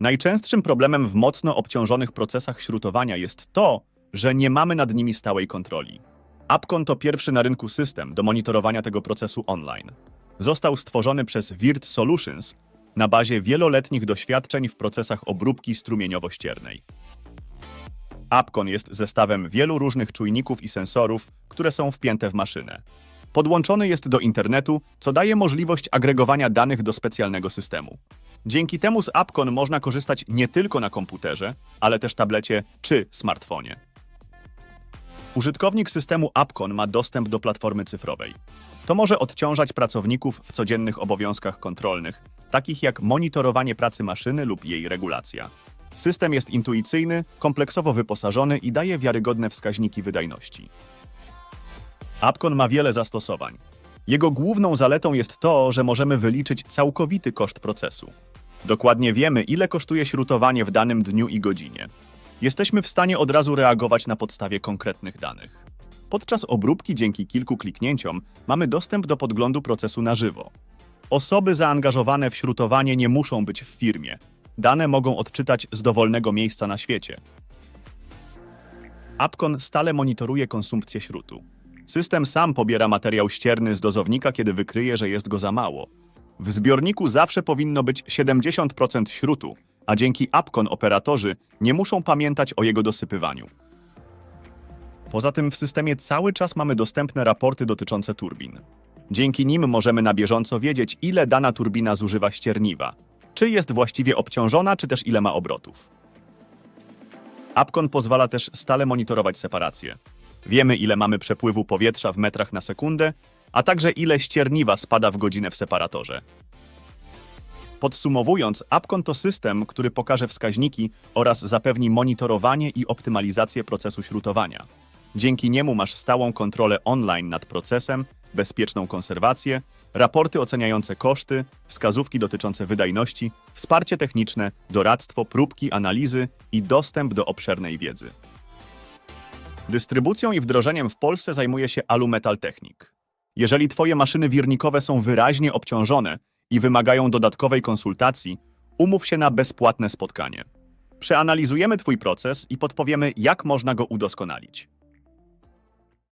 Najczęstszym problemem w mocno obciążonych procesach śrutowania jest to, że nie mamy nad nimi stałej kontroli. Appcon to pierwszy na rynku system do monitorowania tego procesu online. Został stworzony przez Virt Solutions na bazie wieloletnich doświadczeń w procesach obróbki strumieniowo-ściernej. Appcon jest zestawem wielu różnych czujników i sensorów, które są wpięte w maszynę. Podłączony jest do internetu, co daje możliwość agregowania danych do specjalnego systemu. Dzięki temu z Appcon można korzystać nie tylko na komputerze, ale też tablecie czy smartfonie. Użytkownik systemu Appcon ma dostęp do platformy cyfrowej. To może odciążać pracowników w codziennych obowiązkach kontrolnych, takich jak monitorowanie pracy maszyny lub jej regulacja. System jest intuicyjny, kompleksowo wyposażony i daje wiarygodne wskaźniki wydajności. Appcon ma wiele zastosowań. Jego główną zaletą jest to, że możemy wyliczyć całkowity koszt procesu. Dokładnie wiemy, ile kosztuje śrutowanie w danym dniu i godzinie. Jesteśmy w stanie od razu reagować na podstawie konkretnych danych. Podczas obróbki dzięki kilku kliknięciom mamy dostęp do podglądu procesu na żywo. Osoby zaangażowane w śrutowanie nie muszą być w firmie. Dane mogą odczytać z dowolnego miejsca na świecie. Appcon stale monitoruje konsumpcję śrutu. System sam pobiera materiał ścierny z dozownika, kiedy wykryje, że jest go za mało. W zbiorniku zawsze powinno być 70% śrutu, a dzięki Appcon operatorzy nie muszą pamiętać o jego dosypywaniu. Poza tym w systemie cały czas mamy dostępne raporty dotyczące turbin. Dzięki nim możemy na bieżąco wiedzieć, ile dana turbina zużywa ścierniwa, czy jest właściwie obciążona, czy też ile ma obrotów. Appcon pozwala też stale monitorować separację. Wiemy, ile mamy przepływu powietrza w metrach na sekundę, a także ile ścierniwa spada w godzinę w separatorze. Podsumowując, Appcon to system, który pokaże wskaźniki oraz zapewni monitorowanie i optymalizację procesu śrutowania. Dzięki niemu masz stałą kontrolę online nad procesem, bezpieczną konserwację, raporty oceniające koszty, wskazówki dotyczące wydajności, wsparcie techniczne, doradztwo, próbki, analizy i dostęp do obszernej wiedzy. Dystrybucją i wdrożeniem w Polsce zajmuje się Alumetal Technic. Jeżeli Twoje maszyny wirnikowe są wyraźnie obciążone i wymagają dodatkowej konsultacji, umów się na bezpłatne spotkanie. Przeanalizujemy Twój proces i podpowiemy, jak można go udoskonalić.